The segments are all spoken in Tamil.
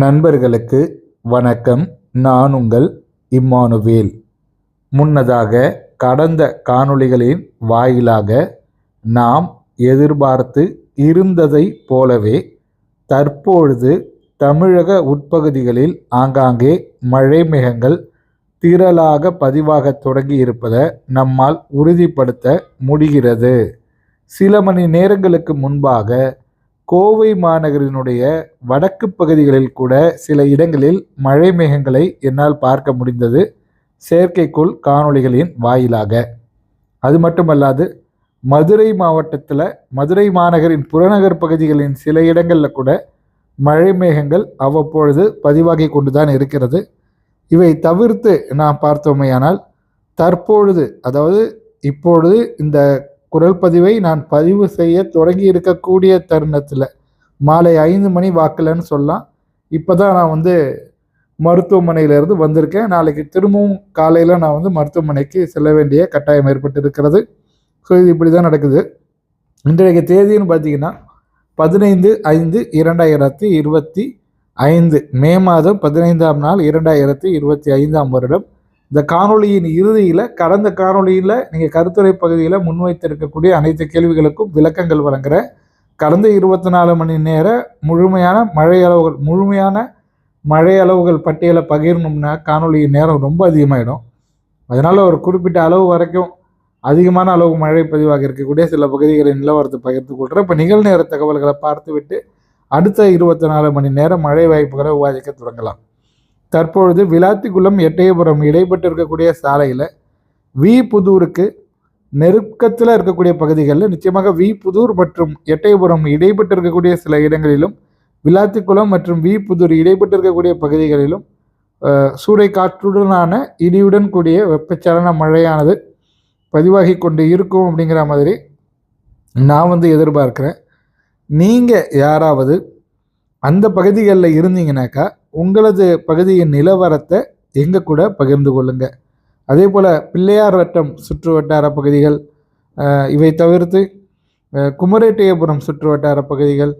நண்பர்களுக்கு வணக்கம். நான் உங்கள் இம்மானுவேல். முன்னதாக கடந்த காணொளிகளின் வாயிலாக நாம் எதிர்பார்த்து இருந்ததை போலவே தற்பொழுது தமிழக உட்பகுதிகளில் ஆங்காங்கே மழை மேகங்கள் திரளாக பதிவாக தொடங்கி இருப்பதை நம்மால் உறுதிப்படுத்த முடிகிறது. சில மணி நேரங்களுக்கு முன்பாக கோவை மாநகரினுடைய வடக்கு பகுதிகளில் கூட சில இடங்களில் மழை மேகங்களை என்னால் பார்க்க முடிந்தது. செயற்கைக்கோள் காணொளிகளின் வாயிலாக. அது மட்டுமல்லாது மதுரை மாவட்டத்தில் மதுரை மாநகரின் புறநகர் பகுதிகளின் சில இடங்களில் கூட மழை மேகங்கள் அவ்வப்பொழுது பதிவாகி கொண்டு தான் இருக்கிறது. இவை தவிர்த்து நாம் பார்த்தோமேயானால் தற்பொழுது அதாவது இப்பொழுது இந்த குரல் பதிவை நான் பதிவு செய்ய தொடங்கி இருக்கக்கூடிய தருணத்தில். மாலை ஐந்து மணி வாக்கலன்னு சொல்லலாம். இப்போ தான் நான் வந்து மருத்துவமனையிலேருந்து வந்திருக்கேன். நாளைக்கு திரும்பவும் காலையில் நான் வந்து மருத்துவமனைக்கு செல்ல வேண்டிய கட்டாயம் ஏற்பட்டு இருக்கிறது ஸோ இது இப்படி தான் நடக்குது. இன்றைய தேதின்னு பார்த்தீங்கன்னா பதினைந்து ஐந்து இரண்டாயிரத்தி இருபத்தி ஐந்து. மே மாதம் பதினைந்தாம் நாள் இரண்டாயிரத்தி இருபத்தி ஐந்தாம் வருடம். இந்த காணொளியின் இறுதியில் கடந்த காணொளியில் நீங்கள் கருத்துரை பகுதியில் முன்வைத்திருக்கக்கூடிய அனைத்து கேள்விகளுக்கும் விளக்கங்கள் வழங்குற கடந்த இருபத்தி நாலு மணி நேர முழுமையான மழை அளவுகள் முழுமையான மழை அளவுகள் பட்டியலை பகிரணும்னா காணொலியின் நேரம் ரொம்ப அதிகமாகிடும் அதனால் ஒரு குறிப்பிட்ட அளவு வரைக்கும் அதிகமான அளவு மழை பதிவாக இருக்கக்கூடிய சில பகுதிகளின் நிலவரத்தை பகிர்ந்து கொள்கிறேன் இப்போ நிகழ்நேர தகவல்களை பார்த்துவிட்டு அடுத்த இருபத்தி நாலு மணி நேரம் மழை வாய்ப்புகளை விவாதிக்க தொடங்கலாம். தற்பொழுது விளாத்திக்குளம் எட்டயபுரம் இடைப்பட்டு இருக்கக்கூடிய சாலையில் வி புதூருக்கு நெருக்கத்தில் இருக்கக்கூடிய பகுதிகளில் நிச்சயமாக வி புதூர் மற்றும் எட்டயபுரம் இடைப்பட்டு இருக்கக்கூடிய சில இடங்களிலும் விளாத்திக்குளம் மற்றும் வி புதூர் இடைப்பட்டு இருக்கக்கூடிய பகுதிகளிலும் சூறை காற்றுடனான இடியுடன் கூடிய வெப்பச்சலன மழையானது பதிவாகி கொண்டு இருக்கும் அப்படிங்கிற மாதிரி நான் வந்து எதிர்பார்க்குறேன். நீங்கள் யாராவது அந்த பகுதிகளில் இருந்தீங்கனாக்கா உங்களது பகுதியின் நிலவரத்தை எங்கள் கூட பகிர்ந்து கொள்ளுங்கள் அதே போல் பிள்ளையார் வட்டம் சுற்று வட்டார பகுதிகள் இவை தவிர்த்து குமரேட்டியபுரம் சுற்று வட்டார பகுதிகள்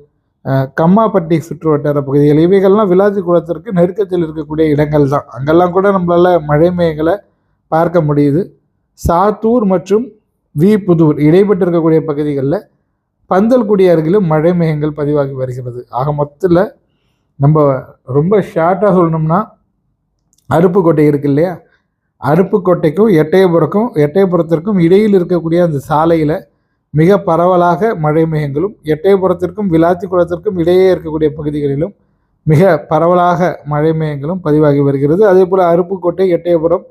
கம்மாப்பட்டி சுற்று வட்டார பகுதிகள் இவைகள்லாம் விளாதி குளத்திற்கு நெருக்கத்தில் இருக்கக்கூடிய இடங்கள் தான். அங்கெல்லாம் கூட நம்மளால் மழை மேகங்களை பார்க்க முடியுது. சாத்தூர் மற்றும் வி புதூர் இடைப்பட்டிருக்கக்கூடிய பகுதிகளில் பந்தல்குடி அருகிலும் மழை மேகங்கள் பதிவாகி வருகிறது. ஆக மொத்தத்தில் நம்ம ரொம்ப ஷார்ட்டாக சொல்லணும்னா அருப்புக்கோட்டை இருக்கு இல்லையா? அருப்புக்கோட்டைக்கும் எட்டயபுரக்கும் எட்டயபுரத்திற்கும் இடையில் இருக்கக்கூடிய அந்த சாலையில் மிக பரவலாக மழை மேகங்களும் எட்டயபுரத்திற்கும் விளாத்திக்குளத்திற்கும் இடையே இருக்கக்கூடிய பகுதிகளிலும் மிக பரவலாக மழை மேகங்களும் பதிவாகி வருகிறது. அதே போல் அருப்புக்கோட்டை எட்டயபுரம்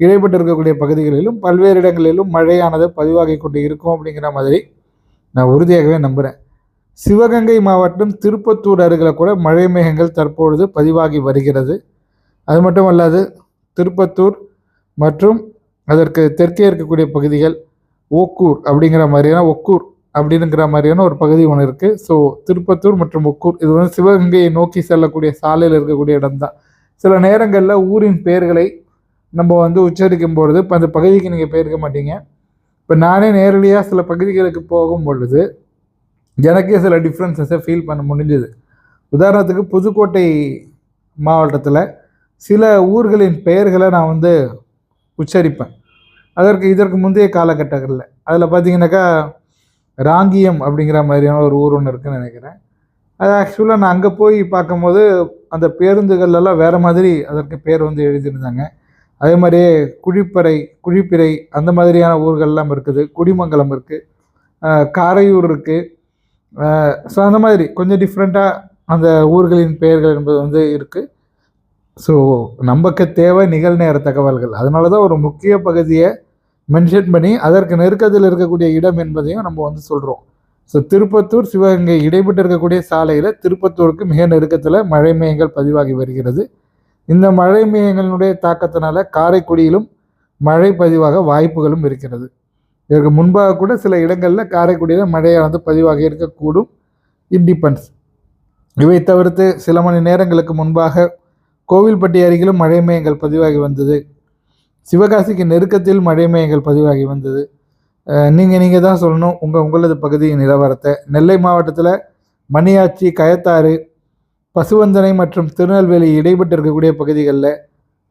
இடைப்பட்டு இருக்கக்கூடிய பகுதிகளிலும் பல்வேறு இடங்களிலும் மழையானது பதிவாகி கொண்டு இருக்கும் அப்படிங்கிற மாதிரி நான் உறுதியாகவே நம்புகிறேன் சிவகங்கை மாவட்டம் திருப்பத்தூர் அருகில் கூட மழை மேகங்கள் தற்பொழுது பதிவாகி வருகிறது. அது மட்டும் அல்லாது திருப்பத்தூர் மற்றும் அதற்கு தெற்கே இருக்கக்கூடிய பகுதிகள் ஓக்கூர் அப்படிங்கிற மாதிரியான ஒக்கூர் அப்படிங்கிற மாதிரியான ஒரு பகுதி ஒன்று இருக்குது ஸோ திருப்பத்தூர் மற்றும் ஒக்கூர் இது வந்து சிவகங்கையை நோக்கி செல்லக்கூடிய சாலையில் இருக்கக்கூடிய இடம்தான். சில நேரங்களில் ஊரின் பெயர்களை நம்ம வந்து உச்சரிக்கும் பொழுது இப்போ அந்த பகுதிக்கு நீங்கள் போயிருக்க மாட்டீங்க. இப்போ நானே நேரடியாக சில பகுதிகளுக்கு போகும் பொழுது எனக்கே சில டிஃப்ரென்சஸை ஃபீல் பண்ண முடிஞ்சுது. உதாரணத்துக்கு புதுக்கோட்டை மாவட்டத்தில் சில ஊர்களின் பெயர்களை நான் வந்து உச்சரிப்பேன். அதற்கு இதற்கு முந்தைய காலகட்டங்களில். அதில் பார்த்தீங்கன்னாக்கா ராங்கியம் அப்படிங்கிற மாதிரியான ஒரு ஊர் ஒன்று இருக்குன்னு நினைக்கிறேன். அது ஆக்சுவலாக நான் அங்கே போய் பார்க்கும்போது அந்த பேருந்துகள்லாம் வேறு மாதிரி அதற்கு பேர் வந்து எழுதியிருந்தாங்க. அதே மாதிரியே குழிப்பறை குழிப்பிறை அந்த மாதிரியான ஊர்கள்லாம் இருக்குது. குடிமங்கலம் இருக்குது காரையூர் இருக்குது ஸோ அந்த மாதிரி கொஞ்சம் டிஃப்ரெண்ட்டாக அந்த ஊர்களின் பெயர்கள் என்பது வந்து இருக்குது ஸோ நமக்கு தேவை நிகழ்நேர தகவல்கள். அதனால தான் ஒரு முக்கிய பகுதியை மென்ஷன் பண்ணி அதற்கு நெருக்கத்தில் இருக்கக்கூடிய இடம் என்பதையும் நம்ம வந்து சொல்கிறோம் ஸோ திருப்பத்தூர் சிவகங்கை இடைப்பட்டு இருக்கக்கூடிய சாலையில் திருப்பத்தூருக்கு மிக நெருக்கத்தில் மழை மேகங்கள் பதிவாகி வருகிறது. இந்த மழை மேகங்களுடைய தாக்கத்தினால காரைக்குடியிலும் மழை பதிவாக வாய்ப்புகளும் இருக்கிறது. இதற்கு முன்பாக கூட சில இடங்களில் காரைக்குடியில் மழையானது பதிவாக இருக்கக்கூடும். இண்டிபென்ஸ் இவை தவிர்த்து சில மணி நேரங்களுக்கு முன்பாக கோவில்பட்டி அருகிலும் மழை மேயங்கள் பதிவாகி வந்தது. சிவகாசிக்கு நெருக்கத்தில் மழை மேயங்கள் பதிவாகி வந்தது. நீங்கள் நீங்கள் தான் சொல்லணும். உங்கள் உங்களது பகுதியின் நிலவரத்தை. நெல்லை மாவட்டத்தில் மணியாச்சி கயத்தாறு பசுவந்தனை மற்றும் திருநெல்வேலி இடைப்பட்டு இருக்கக்கூடிய பகுதிகளில்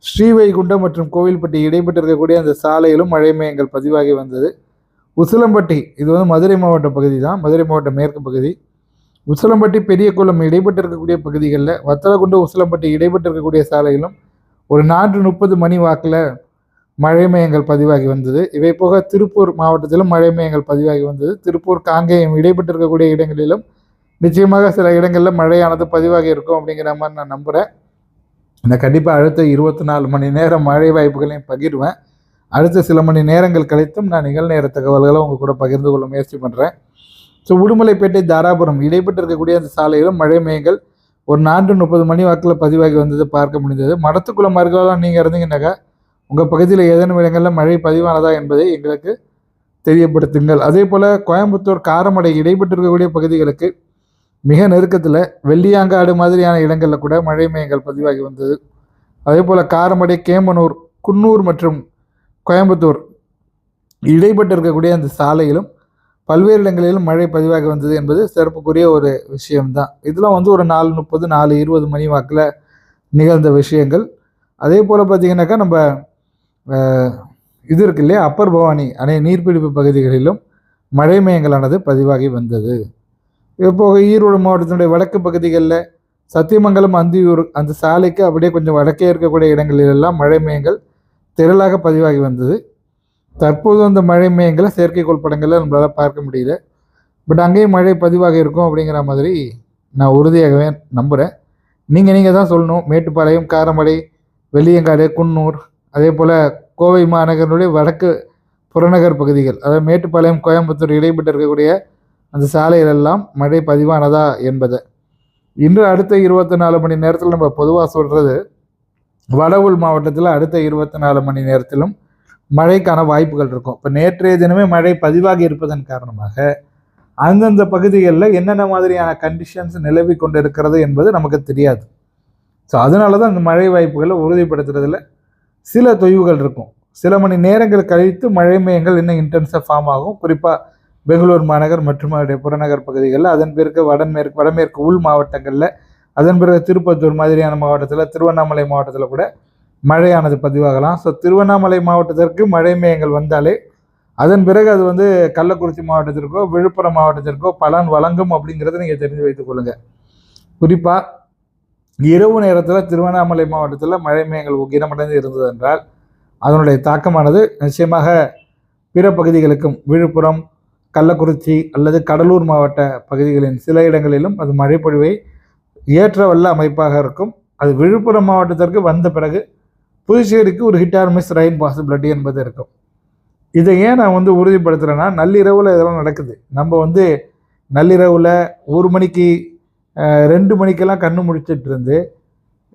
ஸ்ரீவைகுண்டம் மற்றும் கோவில்பட்டி இடைப்பட்டு இருக்கக்கூடிய அந்த சாலையிலும் மழை மேயங்கள் பதிவாகி வந்தது. உசிலம்பட்டி இது வந்து மதுரை மாவட்ட பகுதி தான் மதுரை மாவட்ட மேற்கு பகுதி. உசிலம்பட்டி பெரியகுளம் இடைப்பட்டு இருக்கக்கூடிய பகுதிகளில் வத்தலகுண்டு உசிலம்பட்டி இடைப்பட்டு இருக்கக்கூடிய சாலையிலும் ஒரு நான்கு முப்பது மணி வாக்கில் மழை மையங்கள் பதிவாகி வந்தது. இவை போக திருப்பூர் மாவட்டத்திலும் மழை மையங்கள் பதிவாகி வந்தது. திருப்பூர் காங்கேயம் இடைப்பட்டு இருக்கக்கூடிய இடங்களிலும் நிச்சயமாக சில இடங்களில் மழையானது பதிவாகி இருக்கும் அப்படிங்கிற மாதிரி நான் நம்புகிறேன் நான் கண்டிப்பாக அடுத்த இருபத்தி நாலு மணி நேரம் மழை வாய்ப்புகளையும் பகிர்வேன். அடுத்த சில மணி நேரங்கள் கழித்தும் நான் நிகழ்நேர தகவல்களை உங்கள் கூட பகிர்ந்து கொள்ள முயற்சி பண்ணுறேன் ஸோ உடுமலைப்பேட்டை தாராபுரம் இடைப்பட்டு இருக்கக்கூடிய அந்த சாலையிலும் மழை மேகங்கள் ஒரு நான்கு முப்பது மணி வாக்கில் பதிவாகி வந்தது பார்க்க முடிந்தது. மடத்துக்குளம் அருகாலாம் நீங்கள் இருந்தீங்கன்னாக்கா உங்கள் பகுதியில் ஏதேனும் இடங்களில் மழை பதிவானதா என்பதை எங்களுக்கு தெரியப்படுத்துங்கள். அதே போல் கோயம்புத்தூர் காரமடை இடைப்பட்டு இருக்கக்கூடிய பகுதிகளுக்கு மிக நெருக்கத்தில் வெள்ளியாங்காடு மாதிரியான இடங்களில் கூட மழை மேகங்கள் பதிவாகி வந்தது. அதே போல் காரமடை கேம்பனூர் குன்னூர் மற்றும் கோயம்புத்தூர். இடைப்பட்டு இருக்கக்கூடிய அந்த சாலையிலும் பல்வேறு இடங்களிலும் மழை பதிவாகி வந்தது என்பது சிறப்புக்குரிய ஒரு விஷயம்தான். இதெல்லாம் வந்து ஒரு நாலு முப்பது நாலு இருபது மணி வாக்கில் நிகழ்ந்த விஷயங்கள். அதே போல் பார்த்திங்கனாக்கா நம்ம இது இருக்கு இல்லையா? அப்பர் பவானி அணை நீர்பிடிப்பு பகுதிகளிலும் மழை மேகங்களானது பதிவாகி வந்தது. இப்போது ஈரோடு மாவட்டத்தினுடைய வடக்கு பகுதிகளில் சத்தியமங்கலம் அந்தியூர் அந்த சாலைக்கு அப்படியே கொஞ்சம் வடக்கே இருக்கக்கூடிய இடங்களிலெல்லாம் மழை மேகங்கள் திரளாக பதிவாகி வந்தது. தற்போது அந்த மழை மேகங்களை செயற்கைக்கோள் படங்களில் நம்மளால் பார்க்க முடியல. பட் அங்கேயும் மழை பதிவாக இருக்கும் அப்படிங்கிற மாதிரி நான் உறுதியாகவே நம்புகிறேன் நீங்கள் நீங்கள் தான் சொல்லணும். மேட்டுப்பாளையம் காரமடை வெள்ளியங்காடு குன்னூர் அதே போல் கோவை மாநகரனுடைய வடக்கு புறநகர் பகுதிகள் அதாவது மேட்டுப்பாளையம் கோயம்புத்தூர் இடைப்பட்டு இருக்கக்கூடிய அந்த சாலையிலெல்லாம் மழை பதிவானதா என்பதை. இன்று அடுத்த இருபத்தி நாலு மணி நேரத்தில் நம்ம பொதுவாக சொல்கிறது வடவுள் மாவட்டத்தில் அடுத்த இருபத்தி நாலு மணி நேரத்திலும் மழைக்கான வாய்ப்புகள் இருக்கும். இப்போ நேற்றைய தினமே மழை பதிவாகி இருப்பதன் காரணமாக அந்தந்த பகுதிகளில் என்னென்ன மாதிரியான கண்டிஷன்ஸ் நிலவி கொண்டு இருக்கிறது என்பது நமக்கு தெரியாது. ஸோ அதனால தான் அந்த மழை வாய்ப்புகளை உறுதிப்படுத்துறதுல சில தொய்வுகள் இருக்கும். சில மணி நேரங்கள் கழித்து மழை மையங்கள் இன்னும் இன்டென்ஸாக ஃபார்ம் ஆகும். குறிப்பாக பெங்களூர் மாநகர் மற்றும் அதனுடைய புறநகர் பகுதிகளில் அதன் பிறகு வடமேற்கு வடமேற்கு உள் மாவட்டங்களில் அதன் பிறகு திருப்பத்தூர் மாதிரியான மாவட்டத்தில் திருவண்ணாமலை மாவட்டத்தில் கூட மழையானது பதிவாகலாம். ஸோ திருவண்ணாமலை மாவட்டத்திற்கு மழை மேயங்கள் வந்தாலே அதன் பிறகு அது வந்து கள்ளக்குறிச்சி மாவட்டத்திற்கோ விழுப்புரம் மாவட்டத்திற்கோ பலன் வழங்கும் அப்படிங்கிறத நீங்கள் தெரிஞ்சு வைத்துக் கொள்ளுங்கள் குறிப்பாக இரவு நேரத்தில் திருவண்ணாமலை மாவட்டத்தில் மழை மேயங்கள் உக்கிரமடைந்து இருந்தது என்றால் அதனுடைய தாக்கமானது நிச்சயமாக பிற பகுதிகளுக்கும் விழுப்புரம் கள்ளக்குறிச்சி அல்லது கடலூர் மாவட்ட பகுதிகளின் சில இடங்களிலும் அது மழைப்பொழிவை ஏற்ற வல்ல அமைப்பாக இருக்கும். அது விழுப்புரம் மாவட்டத்திற்கு வந்த பிறகு புதுச்சேரிக்கு ஒரு hit or miss rain possibility என்பது இருக்கும். இதை ஏன் நான் வந்து உறுதிப்படுத்துகிறேன்னா நள்ளிரவில் இதெல்லாம் நடக்குது. நம்ம வந்து நள்ளிரவில் ஒரு மணிக்கு ரெண்டு மணிக்கெல்லாம் கண்ணு முடிச்சிட்டு இருந்து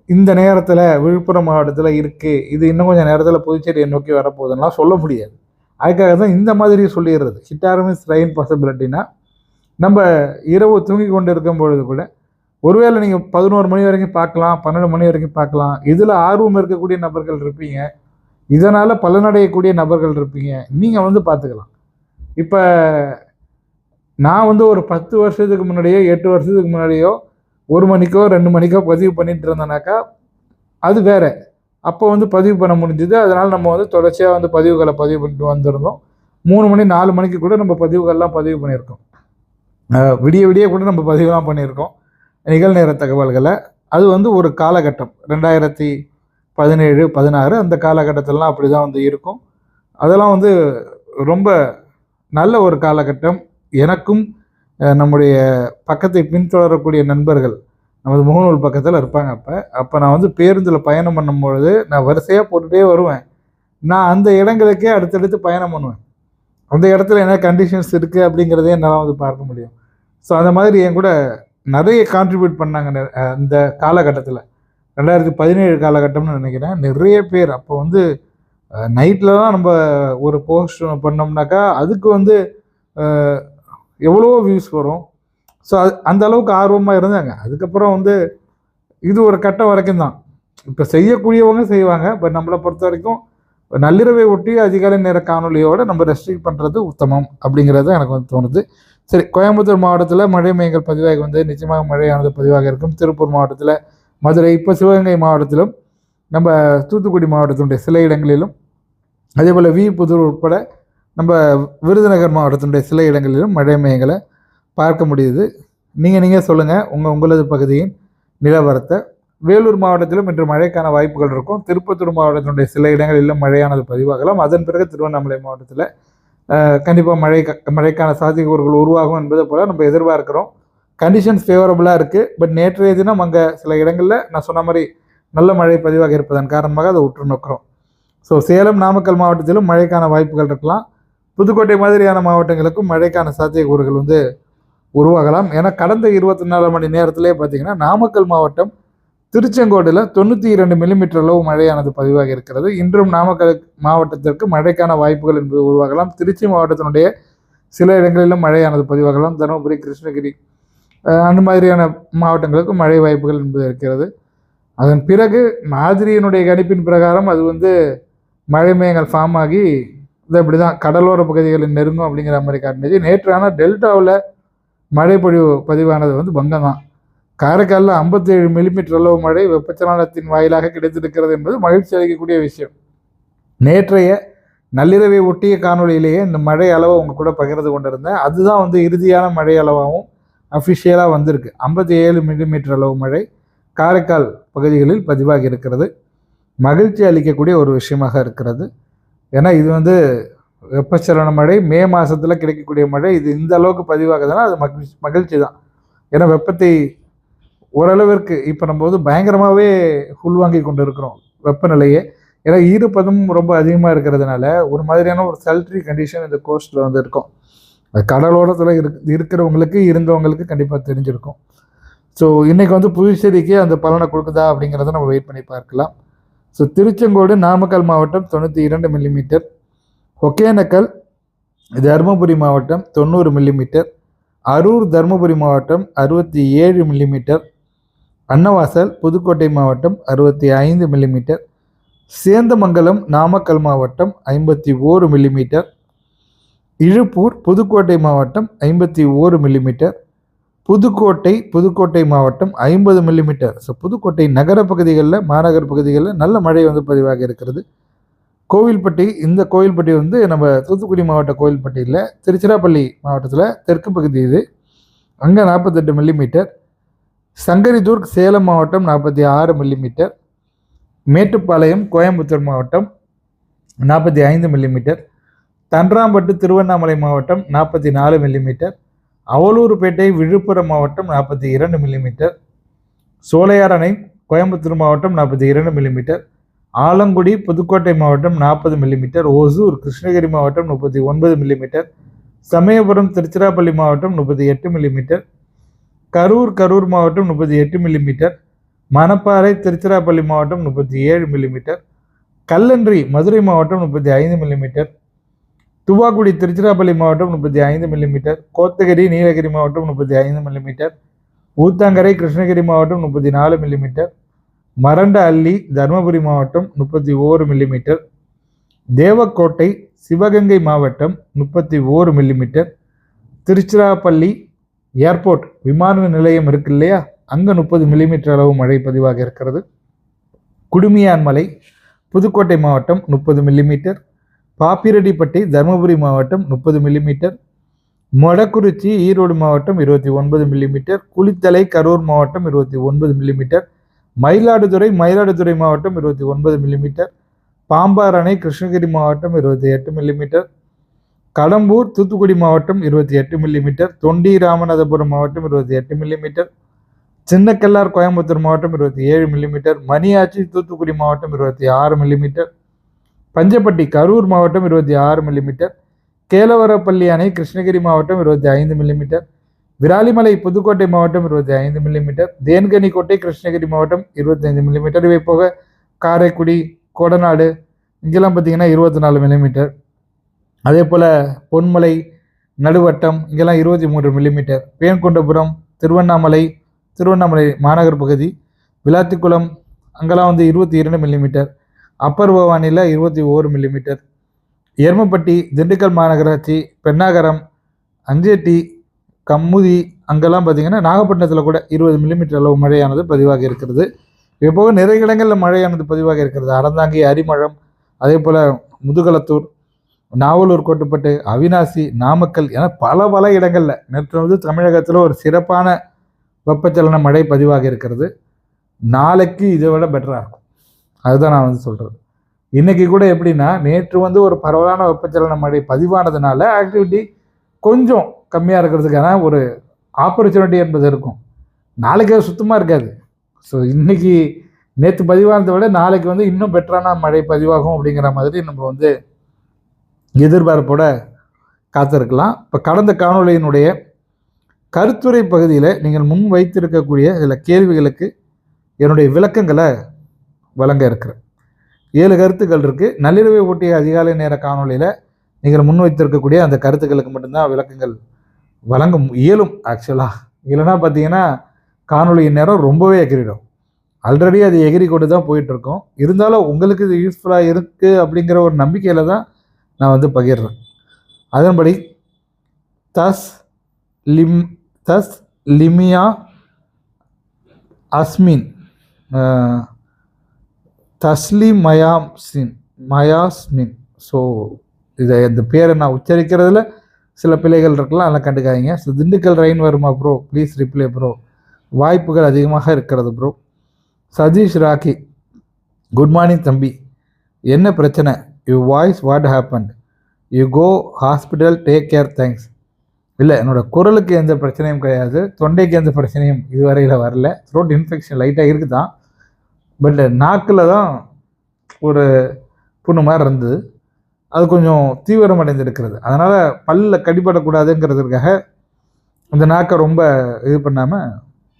இந்த நேரத்தில் விழுப்புரம் மாவட்டத்தில் இருக்குது இது இன்னும் கொஞ்சம் நேரத்தில் புதுச்சேரியை நோக்கி வரப்போகுதுன்னா சொல்ல முடியாது. அதுக்காக தான் இந்த மாதிரி சொல்லிடுறது. ஹிட் ஆர் மிஸ் ரெயின் பாசிபிலிட்டினா நம்ம இரவு தூங்கி கொண்டு இருக்கும் பொழுது கூட ஒருவேளை நீங்கள் பதினோரு மணி வரைக்கும் பார்க்கலாம் பன்னெண்டு மணி வரைக்கும் பார்க்கலாம். இதில் ஆர்வம் இருக்கக்கூடிய நபர்கள் இருப்பீங்க. இதனால் பலனடையக்கூடிய நபர்கள் இருப்பீங்க. நீங்கள் வந்து பார்த்துக்கலாம். இப்போ நான் வந்து ஒரு பத்து வருஷத்துக்கு முன்னாடியோ எட்டு வருஷத்துக்கு முன்னாடியோ ஒரு மணிக்கோ ரெண்டு மணிக்கோ பதிவு பண்ணிட்டு இருந்தேனாக்கா அது வேற. அப்போ வந்து பதிவு பண்ண முடிஞ்சுது. அதனால் நம்ம வந்து தொடர்ச்சியாக வந்து பதிவுகளை பதிவு பண்ணிட்டு வந்திருந்தோம். மூணு மணி நாலு மணிக்கு கூட நம்ம பதிவுகள்லாம் பதிவு பண்ணியிருக்கோம். விடிய விடிய கூட நம்ம பதிவுலாம் பண்ணியிருக்கோம். நிகழ்நேர தகவல்களை அது வந்து ஒரு காலகட்டம். ரெண்டாயிரத்தி பதினேழு பதினாறு அந்த காலகட்டத்திலலாம் அப்படி தான் வந்து இருக்கும். அதெல்லாம் வந்து ரொம்ப நல்ல ஒரு காலகட்டம். எனக்கும் நம்முடைய பக்கத்தை பின்தொடரக்கூடிய நண்பர்கள் நமது முகநூல் பக்கத்தில் இருப்பாங்க அப்போ. அப்போ நான் வந்து பேருந்தில் பயணம் பண்ணும்பொழுது நான் வரிசையாக போட்டுகிட்டே வருவேன். நான் அந்த இடங்களுக்கே அடுத்தடுத்து பயணம் பண்ணுவேன். அந்த இடத்துல என்ன கண்டிஷன்ஸ் இருக்குது அப்படிங்கிறதே என்னால் வந்து பார்க்க முடியும். ஸோ அந்த மாதிரி என் கூட நிறைய கான்ட்ரிபியூட் பண்ணாங்க அந்த காலகட்டத்தில். ரெண்டாயிரத்தி பதினேழு காலகட்டம்னு நினைக்கிறேன். நிறைய பேர் அப்போ வந்து நைட்டில் தான் நம்ம ஒரு போஸ்ட் பண்ணோம்னாக்கா அதுக்கு வந்து எவ்வளோ வியூஸ் வரும். ஸோ அது அந்த அளவுக்கு ஆர்வமாக இருந்தாங்க. அதுக்கப்புறம் வந்து இது ஒரு கட்டம் வரைக்கும் தான். இப்போ செய்யக்கூடியவங்க செய்வாங்க. பட் நம்மளை பொறுத்த வரைக்கும் நள்ளிரவை ஒட்டி அதிகாலை நேர காணொலியோடு நம்ம ரெஸ்ட்ரிக்ட் பண்ணுறது உத்தமம் அப்படிங்கிறது எனக்கு வந்து தோணுது. சரி கோயம்புத்தூர் மாவட்டத்தில் மழை மையங்கள் பதிவாகி வந்து நிச்சயமாக மழையானது பதிவாக இருக்கும். திருப்பூர் மாவட்டத்தில் மதுரை இப்போ சிவகங்கை மாவட்டத்திலும் நம்ம தூத்துக்குடி மாவட்டத்தினுடைய சில இடங்களிலும் அதே போல் வி புதூர் உட்பட நம்ம விருதுநகர் மாவட்டத்தினுடைய சில இடங்களிலும் மழை மையங்களை பார்க்க முடியுது. நீங்கள் நீங்கள் சொல்லுங்கள் உங்கள் உங்களது பகுதியின் நிலவரத்தை. வேலூர் மாவட்டத்திலும் இன்று மழைக்கான வாய்ப்புகள் இருக்கும். திருப்பத்தூர் மாவட்டத்தினுடைய சில இடங்களிலும் மழையானது பதிவாகலாம். அதன் பிறகு திருவண்ணாமலை மாவட்டத்தில் கண்டிப்பாக மழை மழைக்கான சாத்தியக்கூறுகள் உருவாகும் என்பதை போல் நம்ம எதிர்பார்க்குறோம். கண்டிஷன்ஸ் ஃபேவரபுளாக இருக்குது பட் நேற்றைய தினம் அங்கே சில இடங்களில் நான் சொன்ன மாதிரி நல்ல மழை பதிவாக இருப்பதன் காரணமாக அதை உற்று நோக்கிறோம். ஸோ சேலம் நாமக்கல் மாவட்டத்திலும் மழைக்கான வாய்ப்புகள் இருக்கலாம். புதுக்கோட்டை மாதிரியான மாவட்டங்களுக்கும் மழைக்கான சாத்தியக்கூறுகள் வந்து உருவாகலாம். ஏன்னா கடந்த இருபத்தி நாலு மணி நேரத்திலே பார்த்திங்கன்னா நாமக்கல் மாவட்டம் திருச்செங்கோடில் தொண்ணூற்றி இரண்டு மில்லிமீட்டர் அளவு மழையானது பதிவாகி இருக்கிறது. இன்றும் நாமக்கல் மாவட்டத்திற்கு மழைக்கான வாய்ப்புகள் என்பது உருவாகலாம். திருச்சி மாவட்டத்தினுடைய சில இடங்களிலும் மழையானது பதிவாகலாம். தருமபுரி கிருஷ்ணகிரி அந்த மாதிரியான மாவட்டங்களுக்கு மழை வாய்ப்புகள் என்பது இருக்கிறது. அதன் பிறகு மாதிரியினுடைய கணிப்பின் பிரகாரம் அது வந்து மழை மேகங்கள் ஃபார்ம் ஆகி இது அப்படி தான் கடலோர பகுதிகளில் நெருங்கும் அப்படிங்கிற மாதிரி காட்டினது. நேற்றான டெல்டாவில் மழை பொழிவு பதிவானது வந்து பங்கம் தான் காரைக்காலில் ஐம்பத்தேழு மில்லிமீட்டர் அளவு மழை வெப்பச்சலனத்தின் வாயிலாக கிடைத்திருக்கிறது என்பது மகிழ்ச்சி அளிக்கக்கூடிய விஷயம். நேற்றைய நள்ளிரவை ஒட்டிய காணொலியிலேயே இந்த மழை அளவை உங்கள் கூட பகிர்ந்து கொண்டிருந்தேன். அதுதான் வந்து இறுதியான மழை அளவாகவும் அஃபிஷியலாக வந்திருக்கு. ஐம்பத்தி ஏழு மில்லிமீட்டர் அளவு மழை காரைக்கால் பகுதிகளில் பதிவாகி இருக்கிறது. மகிழ்ச்சி அளிக்கக்கூடிய ஒரு விஷயமாக இருக்கிறது. ஏன்னா இது வந்து வெப்பச்சலன மழை மே மாதத்தில் கிடைக்கக்கூடிய மழை. இது இந்த அளவுக்கு பதிவாகுதுன்னா அது மகிழ்ச்சி மகிழ்ச்சி தான் ஏன்னா வெப்பத்தை ஓரளவிற்கு இப்போ நம்ம வந்து பயங்கரமாகவே உள்வாங்கி கொண்டு இருக்கிறோம் வெப்பநிலையே. ஏன்னா ஈரப்பதம் ரொம்ப அதிகமாக இருக்கிறதுனால ஒரு மாதிரியான ஒரு சல்ட்ரி கண்டிஷன் இந்த கோஸ்ட்டில் வந்து இருக்கும். கடலோரத்தில் இருக் இருக்கிறவங்களுக்கு இருந்தவங்களுக்கு கண்டிப்பாக தெரிஞ்சிருக்கும். ஸோ இன்றைக்கி வந்து புதுச்சேரிக்கு அந்த பலனை கொடுக்குதா அப்படிங்கிறத நம்ம வெயிட் பண்ணி பார்க்கலாம். ஸோ திருச்செங்கோடு நாமக்கல் மாவட்டம் தொண்ணூற்றி இரண்டு மில்லிமீட்டர் ஒகேனக்கல் தருமபுரி மாவட்டம் தொண்ணூறு மில்லிமீட்டர் அரூர் தருமபுரி மாவட்டம் அறுபத்தி ஏழு மில்லிமீட்டர் அன்னவாசல் புதுக்கோட்டை மாவட்டம் அறுபத்தி ஐந்து மில்லிமீட்டர் சேந்தமங்கலம் நாமக்கல் மாவட்டம் ஐம்பத்தி ஓரு மில்லிமீட்டர் இழுப்பூர் புதுக்கோட்டை மாவட்டம் ஐம்பத்தி ஓரு மில்லிமீட்டர் புதுக்கோட்டை புதுக்கோட்டை மாவட்டம் ஐம்பது மில்லிமீட்டர் ஸோ புதுக்கோட்டை நகர பகுதிகளில் மாநகர் பகுதிகளில் நல்ல மழை வந்து பதிவாக இருக்கிறது. கோவில்பட்டி இந்த கோவில்பட்டி வந்து நம்ம தூத்துக்குடி மாவட்ட கோவில்பட்டியில் திருச்சிராப்பள்ளி மாவட்டத்தில் தெற்கு பகுதி இது. அங்கே நாற்பத்தெட்டு மில்லிமீட்டர் சங்கரிதூர் சேலம் மாவட்டம் நாற்பத்தி ஆறு மில்லிமீட்டர் மேட்டுப்பாளையம் கோயம்புத்தூர் மாவட்டம் நாற்பத்தி ஐந்து மில்லிமீட்டர் தன்றாம்பட்டு திருவண்ணாமலை மாவட்டம் நாற்பத்தி நாலு மில்லிமீட்டர் அவலூர்பேட்டை விழுப்புரம் மாவட்டம் நாற்பத்தி இரண்டு மில்லிமீட்டர் சோலையார் அணை கோயம்புத்தூர் மாவட்டம் நாற்பத்தி இரண்டு மில்லிமீட்டர் ஆலங்குடி புதுக்கோட்டை மாவட்டம் நாற்பது மில்லிமீட்டர் ஓசூர் கிருஷ்ணகிரி மாவட்டம் முப்பத்தி ஒன்பது மில்லிமீட்டர் சமயபுரம் திருச்சிராப்பள்ளி மாவட்டம் முப்பத்தி எட்டு மில்லிமீட்டர் கரூர் கரூர் மாவட்டம் முப்பத்தி எட்டு மில்லிமீட்டர் மணப்பாறை திருச்சிராப்பள்ளி மாவட்டம் முப்பத்தி ஏழு மில்லிமீட்டர் கல்லன்றி மதுரை மாவட்டம் முப்பத்தி ஐந்து மில்லிமீட்டர் துவாக்குடி திருச்சிராப்பள்ளி மாவட்டம் முப்பத்தி ஐந்து மில்லிமீட்டர் கோத்தகிரி நீலகிரி மாவட்டம் முப்பத்தி ஐந்து மில்லிமீட்டர் ஊத்தாங்கரை கிருஷ்ணகிரி மாவட்டம் முப்பத்தி நாலு மில்லிமீட்டர் மரண்ட அள்ளி தருமபுரி மாவட்டம் முப்பத்தி ஓரு மில்லிமீட்டர் தேவக்கோட்டை சிவகங்கை மாவட்டம் முப்பத்தி ஓரு மில்லிமீட்டர் திருச்சிராப்பள்ளி ஏர்போர்ட் விமான நிலையம் இருக்கு இல்லையா? அங்கே முப்பது மில்லிமீட்டர் அளவு மழை பதிவாக இருக்கிறது. குடுமியான் மலை புதுக்கோட்டை மாவட்டம் முப்பது மில்லிமீட்டர் பாப்பிரெட்டிப்பட்டி தருமபுரி மாவட்டம் முப்பது மில்லிமீட்டர் மொடக்குறிச்சி ஈரோடு மாவட்டம் இருபத்தி ஒன்பது மில்லிமீட்டர் குளித்தலை கரூர் மாவட்டம் இருபத்தி ஒன்பது மில்லிமீட்டர் மயிலாடுதுறை மயிலாடுதுறை மாவட்டம் இருபத்தி ஒன்பது மில்லிமீட்டர் பாம்பாறணை கிருஷ்ணகிரி மாவட்டம் இருபத்தி எட்டு மில்லிமீட்டர் கடம்பூர் தூத்துக்குடி மாவட்டம் இருபத்தி எட்டு மில்லிமீட்டர் தொண்டி ராமநாதபுரம் மாவட்டம் இருபத்தி எட்டு மில்லிமீட்டர் சின்னக்கல்லார் கோயம்புத்தூர் மாவட்டம் இருபத்தி ஏழு மில்லிமீட்டர் மணியாச்சி தூத்துக்குடி மாவட்டம் இருபத்தி ஆறு மில்லிமீட்டர் பஞ்சப்பட்டி கரூர் மாவட்டம் இருபத்தி ஆறு மில்லிமீட்டர் கேலவரப்பள்ளி அணை கிருஷ்ணகிரி மாவட்டம் இருபத்தி ஐந்து மில்லிமீட்டர் விராலிமலை புதுக்கோட்டை மாவட்டம் இருபத்தி ஐந்து மில்லிமீட்டர் தேன்கனிக்கோட்டை கிருஷ்ணகிரி மாவட்டம் இருபத்தைந்து மில்லிமீட்டர் இவை போக காரைக்குடி கொடநாடு இங்கெல்லாம் பார்த்தீங்கன்னா இருபத்தி நாலு மில்லிமீட்டர் அதே போல் பொன்மலை நடுவட்டம் இங்கெல்லாம் இருபத்தி மூன்று மில்லிமீட்டர் பேன்கொண்டபுரம் திருவண்ணாமலை திருவண்ணாமலை மாநகர் பகுதி விளாத்திக்குளம் அங்கெல்லாம் வந்து இருபத்தி இரண்டு மில்லிமீட்டர் அப்பர் பவானியில் இருபத்தி ஓரு மில்லிமீட்டர் எருமப்பட்டி திண்டுக்கல் மாநகராட்சி பெண்ணாகரம் அஞ்சேட்டி கம்முதி அங்கெல்லாம் பார்த்திங்கன்னா நாகப்பட்டினத்தில் கூட இருபது மில்லிமீட்டர் அளவு மழையானது பதிவாக இருக்கிறது. இது நிறைய இடங்களில் மழையானது பதிவாக இருக்கிறது. அறந்தாங்கி அரிமழம் அதே போல் முதுகலத்தூர் நாவலூர் கோட்டுப்பட்டு அவினாசி நாமக்கல் என பல பல இடங்களில் நேற்று வந்து தமிழகத்தில் ஒரு சிறப்பான வெப்பச்சலன மழை பதிவாக இருக்கிறது. நாளைக்கு இதை விட பெட்டராக இருக்கும். அதுதான் நான் வந்து சொல்கிறது இன்றைக்கி கூட எப்படின்னா நேற்று வந்து ஒரு பரவலான வெப்பச்சலன மழை பதிவானதுனால ஆக்டிவிட்டி கொஞ்சம் கம்மியாக இருக்கிறதுக்கான ஒரு ஆப்பர்ச்சுனிட்டி என்பது இருக்கும். நாளைக்கு அது சுத்தமாக இருக்காது. ஸோ இன்றைக்கி நேற்று பதிவானதை விட நாளைக்கு வந்து இன்னும் பெட்டரான மழை பதிவாகும் அப்படிங்கிற மாதிரி நம்ம வந்து எதிர்பார்ப்போட காத்திருக்கலாம். இப்போ கடந்த காணொலியினுடைய கருத்துரை பகுதியில் நீங்கள் முன் வைத்திருக்கக்கூடிய சில கேள்விகளுக்கு என்னுடைய விளக்கங்களை வழங்க இருக்கிறேன். ஏழு கருத்துக்கள் இருக்குது நள்ளிரவை ஒட்டிய அதிகாலை நேர காணொலியில் நீங்கள் முன் வைத்திருக்கக்கூடிய அந்த கருத்துக்களுக்கு மட்டும்தான் விளக்கங்கள் வழங்க இயலும் ஆக்சுவலாக இல்லைன்னா பார்த்தீங்கன்னா காணொலியின் நேரம் ரொம்பவே எகிரிடும். ஆல்ரெடி அது எகிரி கொண்டு தான் போயிட்டுருக்கோம் இருந்தாலும் உங்களுக்கு இது யூஸ்ஃபுல்லாக இருக்குது அப்படிங்கிற ஒரு நம்பிக்கையில் தான் நான் வந்து பகிர்றேன். அதன்படி தஸ் லிம் தஸ் லிமியா அஸ்மின் தஸ்லி மயாஸ்மின் மயாஸ்மின். ஸோ இதை இந்த பேரை நான் உச்சரிக்கிறதுல சில பிள்ளைகள் இருக்கலாம் அதெல்லாம் கண்டுக்காதீங்க. ஸோ திண்டுக்கல் ரெயின் வருமா ப்ரோ ப்ளீஸ் ரிப்ளை ப்ரோ வாய்ப்புகள் அதிகமாக இருக்கிறது bro Sathish Rocky good morning தம்பி. என்ன பிரச்சனை? You voice what happened you go hospital take care thanks இல்லை என்னோடய குரலுக்கு எந்த பிரச்சனையும் கிடையாது தொண்டைக்கு எந்த பிரச்சனையும் இதுவரையில் வரல. த்ரோட் இன்ஃபெக்ஷன் லைட்டாக இருக்குது? தான் பட் நாக்கில் தான் ஒரு புண்ணு மாதிரி இருந்தது. அது கொஞ்சம் தீவிரமடைந்திருக்கிறது. அதனால் பல்லில் கடிப்படக்கூடாதுங்கிறதுக்காக அந்த நாக்கை ரொம்ப இது பண்ணாமல்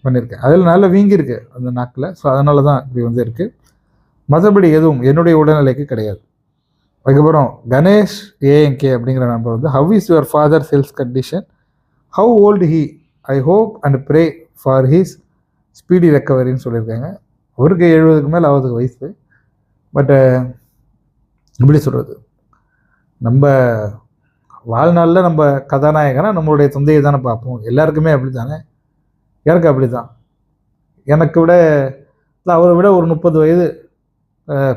பண்ணியிருக்கேன். அதில் நல்லா வீங்கியிருக்கு அந்த நாக்கில். ஸோ அதனால தான் இப்படி வந்து இருக்குது மற்றபடி எதுவும் என்னுடைய உடல்நிலைக்கு கிடையாது. அதுக்கப்புறம் கணேஷ் ஏஎன்கே அப்படிங்கிற நம்பர் வந்து how is your father's cells condition how old he I hope and pray for his speedy ரெக்கவரின்னு சொல்லியிருக்காங்க. அவருக்கு எழுபதுக்கு மேலே ஆகுதுக்கு வயசு. பட்டு எப்படி சொல்கிறது நம்ம வாழ்நாளில் நம்ம கதாநாயகனா நம்மளுடைய தந்தையை தானே பார்ப்போம். எல்லாருக்குமே அப்படி தானே எனக்கு அப்படி தான் எனக்கு விட இல்லை அவரை விட ஒரு முப்பது வயது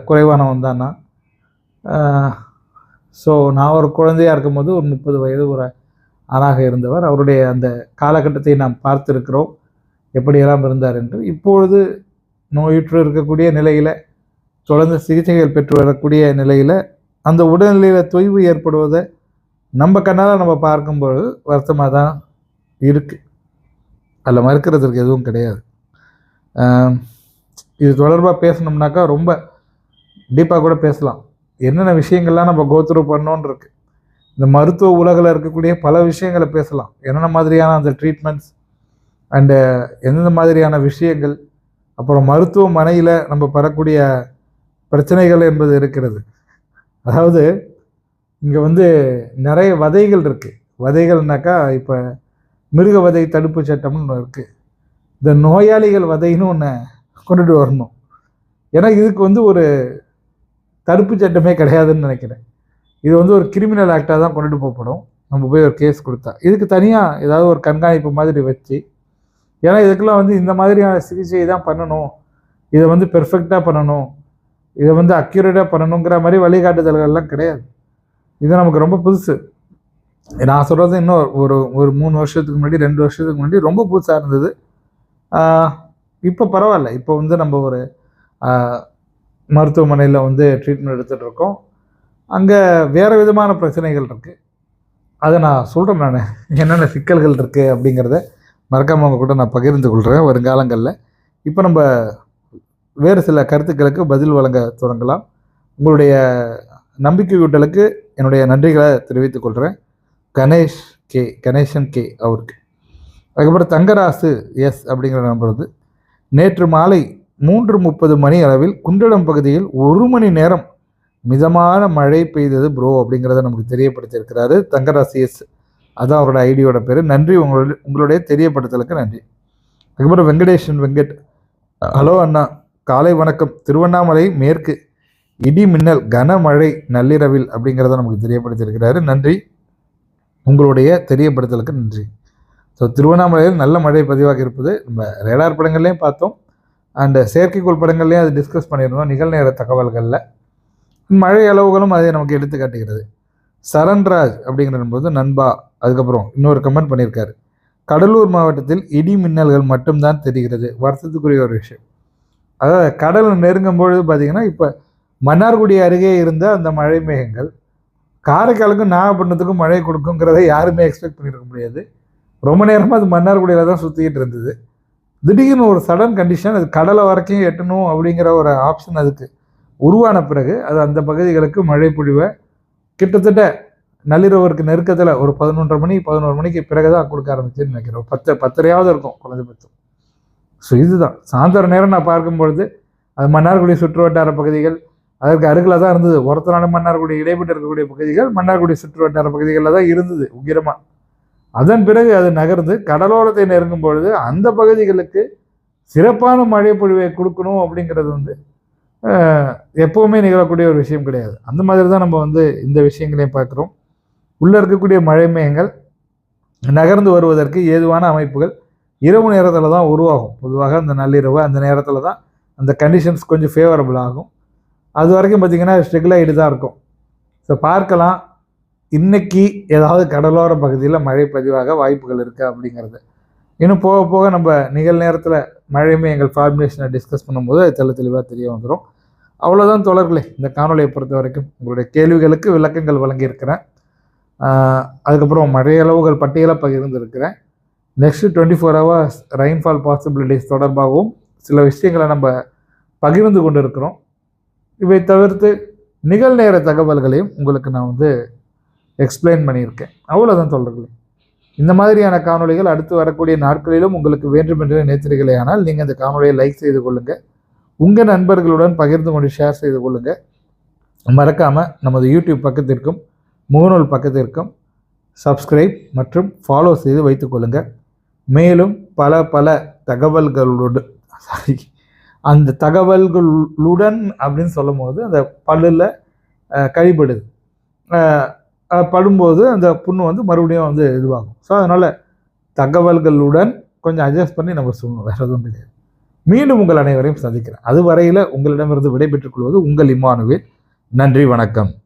குறைவானவன் தான்? நான் ஸோ நான் ஒரு குழந்தையாக இருக்கும்போது ஒரு முப்பது வயது ஒரு ஆணாக இருந்தவர். அவருடைய அந்த காலகட்டத்தை நாம் பார்த்துருக்கிறோம். எப்படியெல்லாம் இருந்தார் என்று. இப்பொழுது நோயுற்று இருக்கக்கூடிய நிலையில் தொடர்ந்து சிகிச்சைகள் பெற்று வரக்கூடிய நிலையில் அந்த உடல்நிலையில் தொய்வு ஏற்படுவதை நம்ம கண்ணால் நம்ம பார்க்கும்பொழுது வருத்தமாக தான் இருக்குது அதில் மறுக்கிறதுக்கு எதுவும் கிடையாது. இது தொடர்பாக பேசணும்னாக்கா ரொம்ப டீப்பாக கூட பேசலாம். என்னென்ன விஷயங்கள்லாம் நம்ம கோத்ரூ பண்ணோன்னு இருக்கு. இந்த மருத்துவ உலகில் இருக்கக்கூடிய பல விஷயங்களை பேசலாம். என்னென்ன மாதிரியான அந்த ட்ரீட்மெண்ட்ஸ் அண்டு எந்தெந்த மாதிரியான விஷயங்கள் அப்புறம் மருத்துவமனையில் நம்ம பெறக்கூடிய பிரச்சனைகள் என்பது இருக்கிறது. அதாவது இங்கே வந்து நிறைய வதைகள் இருக்குது வதைகள்னாக்கா இப்போ மிருக வதை தடுப்பு சட்டம்னு ஒன்று இருக்குது இந்த நோயாளிகள் வதைன்னு ஒன்று கொண்டுட்டு வரணும். ஏன்னா இதுக்கு வந்து ஒரு தடுப்பு சட்டமே கிடையாதுன்னு நினைக்கிறேன். இது வந்து ஒரு கிரிமினல் ஆக்டாக தான் கொண்டுட்டு போகப்படும். நம்ம போய் ஒரு கேஸ் கொடுத்தா. இதுக்கு தனியாக ஏதாவது ஒரு கண்காணிப்பு மாதிரி வச்சு ஏன்னா இதுக்கெல்லாம் வந்து இந்த மாதிரியான சிகிச்சை தான் பண்ணணும். இதை வந்து பெர்ஃபெக்டாக பண்ணணும். இதை வந்து அக்யூரேட்டாக பண்ணணுங்கிற மாதிரி வழிகாட்டுதல்கள்லாம் கிடையாது. இது நமக்கு ரொம்ப புதுசு. நான் சொல்கிறது இன்னும் ஒரு ஒரு மூணு வருஷத்துக்கு முன்னாடி ரெண்டு வருஷத்துக்கு முன்னாடி ரொம்ப புதுசாக இருந்தது. இப்போ பரவாயில்ல. இப்போ வந்து நம்ம ஒரு மருத்துவமனையில் வந்து ட்ரீட்மெண்ட் எடுத்துகிட்டு இருக்கோம் அங்கே வேறு விதமான பிரச்சனைகள் இருக்குது அதை நான் சொல்கிறேன் நான். என்னென்ன சிக்கல்கள் இருக்குது அப்படிங்கிறத மறக்காமல் அவங்க கூட நான் பகிர்ந்து கொள்கிறேன் வருங்காலங்களில். இப்போ நம்ம வேறு சில கருத்துக்களுக்கு பதில் வழங்க தொடங்கலாம். உங்களுடைய நம்பிக்கை ஊட்டலுக்கு என்னுடைய நன்றிகளை தெரிவித்துக் கொள்கிறேன் கணேஷ் கே கணேசன் கே அவருக்கு. அதுக்கப்புறம் தங்கராசு எஸ் அப்படிங்கிற நம்பர் வந்து. நேற்று மாலை மூன்று முப்பது மணி அளவில் குண்டடம் பகுதியில் ஒரு மணி நேரம் மிதமான மழை பெய்தது ப்ரோ அப்படிங்கிறத நமக்கு தெரியப்படுத்தியிருக்கிறாரு தங்கராசி எஸ் அதான் அவரோட ஐடியோட பேர். நன்றி உங்களுடைய உங்களுடைய தெரியப்படுத்தலுக்கு நன்றி. அதுக்கப்புறம் வெங்கடேஷன் வெங்கட். ஹலோ அண்ணா காலை வணக்கம். திருவண்ணாமலை மேற்கு இடி மின்னல் கனமழை நள்ளிரவில் அப்படிங்கிறத நமக்கு தெரியப்படுத்தியிருக்கிறாரு. நன்றி. உங்களுடைய தெரியப்படுத்தலுக்கு நன்றி. ஸோ திருவண்ணாமலையில் நல்ல மழை பதிவாக இருப்பது நம்ம ரேடார் படங்கள்லேயும் பார்த்தோம். அந்த செயற்கைக்கோள் படங்கள்லேயும் அது டிஸ்கஸ் பண்ணியிருந்தோம். நிகழ்நேர தகவல்களில். மழை அளவுகளும் அதை நமக்கு எடுத்து காட்டுகிறது. சரண்ராஜ் அப்படிங்கிற போது நண்பா அதுக்கப்புறம் இன்னொரு கமெண்ட் பண்ணியிருக்காரு. கடலூர் மாவட்டத்தில் இடி மின்னல்கள் மட்டும்தான் தெரிகிறது. வருத்தத்துக்குரிய ஒரு விஷயம். அதாவது கடல் நெருங்கும் பொழுது பார்த்தீங்கன்னா இப்போ மன்னார்குடி அருகே இருந்த அந்த மழை மேகங்கள் காரைக்காலுக்கும் நாகப்பட்டினத்துக்கும் மழை கொடுக்குங்கிறத யாருமே எக்ஸ்பெக்ட் பண்ணியிருக்க முடியாது. ரொம்ப நேரமாக அது மன்னார்குடியில் தான் சுற்றிக்கிட்டு இருந்தது. திடீர்னு ஒரு சடன் கண்டிஷன் அது கடலை வரைக்கும் எட்டணும் அப்படிங்கிற ஒரு ஆப்ஷன் அதுக்கு உருவான பிறகு அது அந்த பகுதிகளுக்கு மழை பொழிவை கிட்டத்தட்ட நள்ளிரவருக்கு நெருக்கத்தில் ஒரு பதினொன்றரை மணி பதினோரு மணிக்கு பிறகு தான் கொடுக்க ஆரம்பிச்சுன்னு நினைக்கிறோம் பத்து பத்தரையாவது இருக்கும் குறைஞ்சபட்சம் ஸோ இதுதான். சாயந்தர நேரம் நான் பார்க்கும்பொழுது அது மன்னார்குடி சுற்று வட்டார பகுதிகள் அதற்கு அருகில் தான் இருந்தது. ஒருத்தரான மன்னார்குடி இடைப்பட்டு இருக்கக்கூடிய பகுதிகள் மன்னார்குடி சுற்று வட்டார பகுதிகளில் தான் இருந்தது உக்கிரமாக அதன் பிறகு அது நகர்ந்து கடலோரத்தை நெருங்கும் பொழுது அந்த பகுதிகளுக்கு சிறப்பான மழை பொழிவை கொடுக்கணும் அப்படிங்கிறது வந்து எப்போவுமே நிகழக்கூடிய ஒரு விஷயம் கிடையாது. அந்த மாதிரி தான் நம்ம வந்து இந்த விஷயங்களையும் பார்க்குறோம். உள்ளே இருக்கக்கூடிய மழை மேகங்கள் நகர்ந்து வருவதற்கு ஏதுவான அமைப்புகள் இரவு நேரத்தில் தான் உருவாகும். பொதுவாக அந்த நள்ளிரவு அந்த நேரத்தில் தான் அந்த கண்டிஷன்ஸ் கொஞ்சம் ஃபேவரபுள் ஆகும். அது வரைக்கும் பார்த்திங்கன்னா ஸ்ட்ரிகிள் தான் இருக்கும். ஸோ பார்க்கலாம். இன்னைக்கு ஏதாவது கடலோர பகுதியில் மழை பதிவாக வாய்ப்புகள் இருக்குது அப்படிங்கிறது. இன்னும் போக போக நம்ம நிகழ்நேரத்தில் மழையுமே எங்கள் ஃபார்முலேஷனை டிஸ்கஸ் பண்ணும்போது அது தெளிவாக தெரிய வந்துடும் அவ்வளோதான் தொடர்களே இந்த காணொலியை பொறுத்த வரைக்கும் உங்களுடைய கேள்விகளுக்கு விளக்கங்கள் வழங்கியிருக்கிறேன். அதுக்கப்புறம் மழை அளவுகள் பட்டியலாக பகிர்ந்துருக்கிறேன். Next twenty four hours rainfall possibilities தொடர்பாகவும் சில விஷயங்களை நம்ம பகிர்ந்து கொண்டு இருக்கிறோம் இவை தவிர்த்து நிகழ்நேர தகவல்களையும் உங்களுக்கு நான் வந்து எக்ஸ்பிளைன் பண்ணியிருக்கேன். அவ்வளோதான் சொல்கிறீங்களே இந்த மாதிரியான காணொலிகள் அடுத்து வரக்கூடிய நாட்களிலும் உங்களுக்கு வேண்டும் என்று நினைத்தீர்களே ஆனால் நீங்கள் இந்த காணொலியை லைக் செய்து கொள்ளுங்கள் உங்கள் நண்பர்களுடன் பகிர்ந்து கொண்டு ஷேர் செய்து கொள்ளுங்கள் மறக்காமல் நமது யூடியூப் பக்கத்திற்கும் முகநூல் பக்கத்திற்கும் சப்ஸ்கிரைப் மற்றும் ஃபாலோ செய்து வைத்துக்கொள்ளுங்கள் மேலும் பல பல தகவல்களோடு சாரி அந்த தகவல்களுடன் அப்படின்னு சொல்லும் போது அந்த பல்லில் கழிபடுது. படும்போது அந்த புண்ணு வந்து மறுபடியும் வந்து இதுவாகும். ஸோ அதனால் தகவல்களுடன் கொஞ்சம் அட்ஜஸ்ட் பண்ணி நம்ம சொல்லணும். வேறு எதுவும் கிடையாது. மீண்டும் உங்கள் அனைவரையும் சந்திக்கிறேன். அது வரையில் உங்களிடமிருந்து விடைபெற்றுக் கொள்வது உங்கள் இம்மானுவேல் நன்றி வணக்கம்.